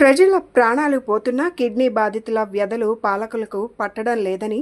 ప్రజల ప్రాణాలు పోతున్నా కిడ్నీ బాధితుల వ్యధలు పాలకులకు పట్టడం లేదని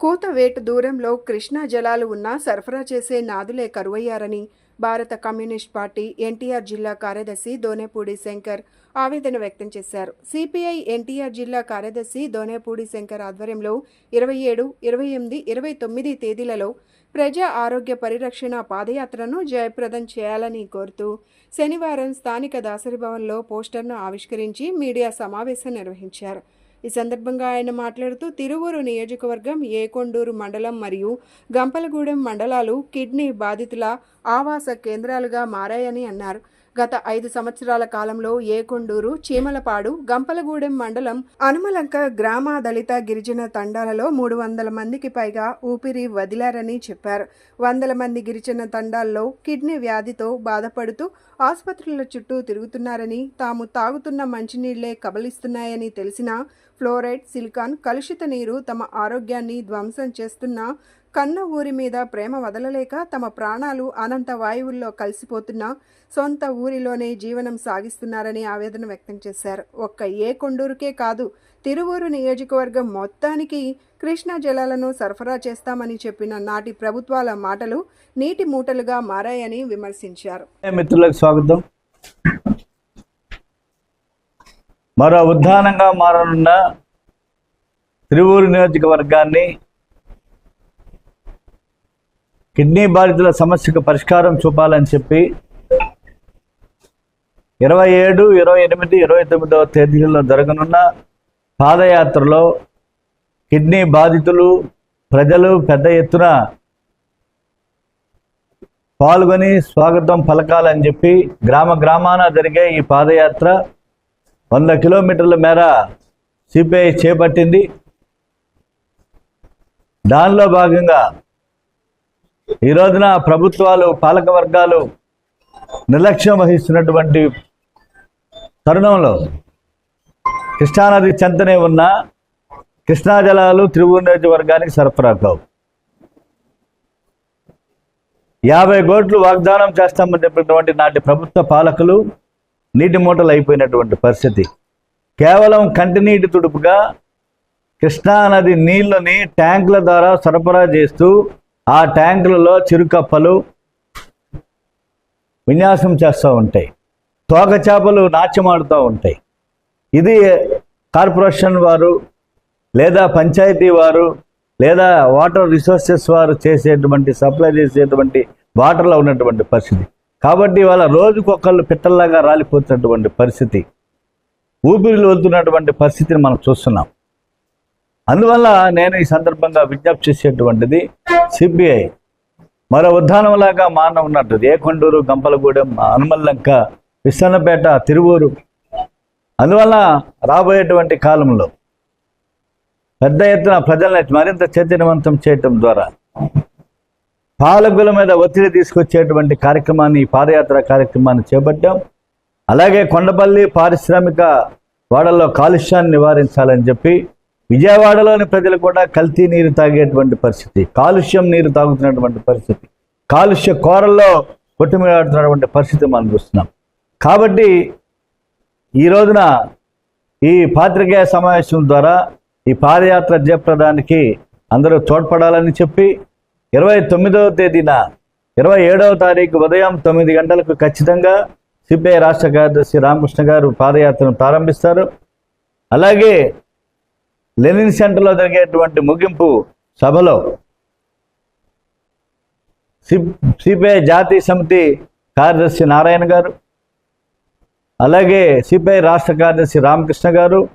కూతవేటు దూరంలో కృష్ణా జలాలు ఉన్నా సరఫరా చేసే నాదులే కరువయ్యారని భారత కమ్యూనిస్ట్ పార్టీ ఎన్టీఆర్ జిల్లా కార్యదర్శి దోనేపూడి శంకర్ ఆవేదన వ్యక్తం చేశారు. సిపిఐ ఎన్టీఆర్ జిల్లా కార్యదర్శి దోనేపూడి శంకర్ ఆధ్వర్యంలో ఇరవై ఏడు ఇరవై ఎనిమిది ఇరవై తొమ్మిది తేదీలలో ప్రజా ఆరోగ్య పరిరక్షణ పాదయాత్రను జయప్రదం చేయాలని కోరుతూ శనివారం స్థానిక దాసరి భవన్లో పోస్టర్ను ఆవిష్కరించి మీడియా సమావేశం నిర్వహించారు. ఈ సందర్భంగా ఆయన మాట్లాడుతూ తిరువూరు నియోజకవర్గం ఏకొండూరు మండలం మరియు గంపలగూడెం మండలాలు కిడ్నీ బాధితుల ఆవాస కేంద్రాలుగా మారాయని అన్నారు. గత ఐదు సంవత్సరాల కాలంలో ఏకొండూరు చీమలపాడు గంపలగూడెం మండలం అనుమలంక గ్రామ దళిత గిరిజన తండాలలో మూడు వందల మందికి పైగా ఊపిరి వదిలారని చెప్పారు. వందల మంది గిరిజన తండాల్లో కిడ్నీ వ్యాధితో బాధపడుతూ ఆసుపత్రుల చుట్టూ తిరుగుతున్నారని తాము తాగుతున్న మంచినీళ్ళే కబలిస్తున్నాయని తెలిసినా ఫ్లోరైడ్ సిలికాన్ కలుషిత నీరు తమ ఆరోగ్యాన్ని ధ్వంసం చేస్తున్న కన్న ఊరి మీద ప్రేమ వదలలేక తమ ప్రాణాలు అనంత వాయువుల్లో కలిసిపోతున్న సొంత ఊరిలోనే జీవనం సాగిస్తున్నారని ఆవేదన వ్యక్తం చేశారు. ఒక్క ఏ కొండూరుకే కాదు తిరువూరు నియోజకవర్గం మొత్తానికి కృష్ణా జలాలను సరఫరా చేస్తామని చెప్పిన నాటి ప్రభుత్వాల మాటలు నీటి మూటలుగా మారాయని విమర్శించారు. మిత్రులకు స్వాగతం? మరో ఉద్దానంగా మారనున్న తిరువూరు నియోజకవర్గాన్ని కిడ్నీ బాధితుల సమస్యకు పరిష్కారం చూపాలని చెప్పి ఇరవై ఏడు ఇరవై ఎనిమిది ఇరవై తొమ్మిదవ తేదీల్లో జరగనున్న పాదయాత్రలో కిడ్నీ బాధితులు ప్రజలు పెద్ద ఎత్తున పాల్గొని స్వాగతం పలకాలని చెప్పి గ్రామ గ్రామాన జరిగే ఈ పాదయాత్ర వంద కిలోమీటర్ల మేర సిపిఐ చేపట్టింది. దానిలో భాగంగా ఈ రోజున ప్రభుత్వాలు పాలక వర్గాలు నిర్లక్ష్యం వహిస్తున్నటువంటి తరుణంలో కృష్ణానది చెంతనే ఉన్న కృష్ణా జలాలు త్రిభువన నియోజకవర్గానికి సరఫరా కావు. యాభై కోట్లు వాగ్దానం చేస్తామని చెప్పినటువంటి నాటి ప్రభుత్వ పాలకులు నీటి మూటలు అయిపోయినటువంటి పరిస్థితి. కేవలం కంటినీటి తుడుపుగా కృష్ణానది నీళ్ళని ట్యాంకుల ద్వారా సరఫరా చేస్తూ ఆ ట్యాంకులలో చిరుకప్పలు విన్యాసం చేస్తూ ఉంటాయి. తోక చేపలు నాట్యమాడుతూ ఉంటాయి. ఇది కార్పొరేషన్ వారు లేదా పంచాయతీ వారు లేదా వాటర్ రిసోర్సెస్ వారు చేసేటువంటి సప్లై చేసేటువంటి వాటర్లో ఉన్నటువంటి పరిస్థితి. కాబట్టి వాళ్ళ రోజుకొకళ్ళు పిట్టల్లాగా రాలిపోతున్నటువంటి పరిస్థితి. ఊపిరిలు వెళ్తున్నటువంటి పరిస్థితిని మనం చూస్తున్నాం. అందువల్ల నేను ఈ సందర్భంగా విజ్ఞప్తి చేసేటువంటిది సిబిఐ. మరో ఉద్దానంలాగా మాన ఉన్నట్టు ఏకొండూరు గంపలగూడెం హనుమల్లంక విశ్వన్నపేట తిరువూరు. అందువల్ల రాబోయేటువంటి కాలంలో పెద్ద ఎత్తున ప్రజల్ని మరింత చైతన్యవంతం చేయటం ద్వారా పాలకుల మీద ఒత్తిడి తీసుకొచ్చేటువంటి కార్యక్రమాన్ని ఈ పాదయాత్ర కార్యక్రమాన్ని చేపట్టాం. అలాగే కొండపల్లి పారిశ్రామిక వాడల్లో కాలుష్యాన్ని నివారించాలని చెప్పి విజయవాడలోని ప్రజలు కూడా కల్తీ నీరు తాగేటువంటి పరిస్థితి కాలుష్యం నీరు తాగుతున్నటువంటి పరిస్థితి కాలుష్య కోరల్లో కొట్టుమిలాడుతున్నటువంటి పరిస్థితి మనం చూస్తున్నాం. కాబట్టి ఈ రోజున ఈ పాత్రికేయ సమావేశం ద్వారా ఈ పాదయాత్ర జయప్రదానికి అందరూ తోడ్పడాలని చెప్పి ఇరవై తొమ్మిదవ తేదీన ఇరవై ఏడవ తారీఖు ఉదయం తొమ్మిది గంటలకు ఖచ్చితంగా సిపిఐ రాష్ట్ర కార్యదర్శి రామకృష్ణ గారు పాదయాత్రను ప్రారంభిస్తారు. అలాగే లెనిన్ సెంటర్లో జరిగేటువంటి ముగింపు సభలో సిపిఐ జాతీయ సమితి కార్యదర్శి నారాయణ గారు అలాగే సిపిఐ రాష్ట్ర కార్యదర్శి రామకృష్ణ గారు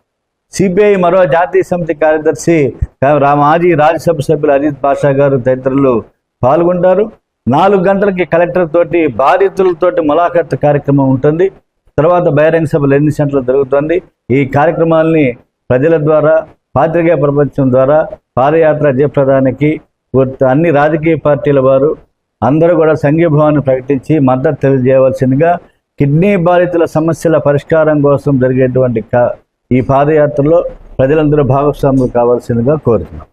సిపిఐ మరో జాతీయ సమితి కార్యదర్శి రా- మాజీ రాజ్యసభ సభ్యులు అజిత్ బాషా గారు తదితరులు పాల్గొంటారు. నాలుగు గంటలకి కలెక్టర్ తోటి బాధితులతోటి ములాఖత్ కార్యక్రమం ఉంటుంది. తర్వాత బహిరంగ సభ లెనిన్ సెంటర్లో జరుగుతుంది. ఈ కార్యక్రమాల్ని ప్రజల ద్వారా పాత్రికేయ ప్రపంచం ద్వారా పాదయాత్ర జయప్రదానికి అన్ని రాజకీయ పార్టీల వారు అందరూ కూడా సంఘీభావాన్ని ప్రకటించి మద్దతు తెలియజేయవలసిందిగా కిడ్నీ బాధితుల సమస్యల పరిష్కారం కోసం జరిగేటువంటి కా- ఈ పాదయాత్రలో ప్రజలందరూ భాగస్వాములు కావాల్సిందిగా కోరుతున్నాం.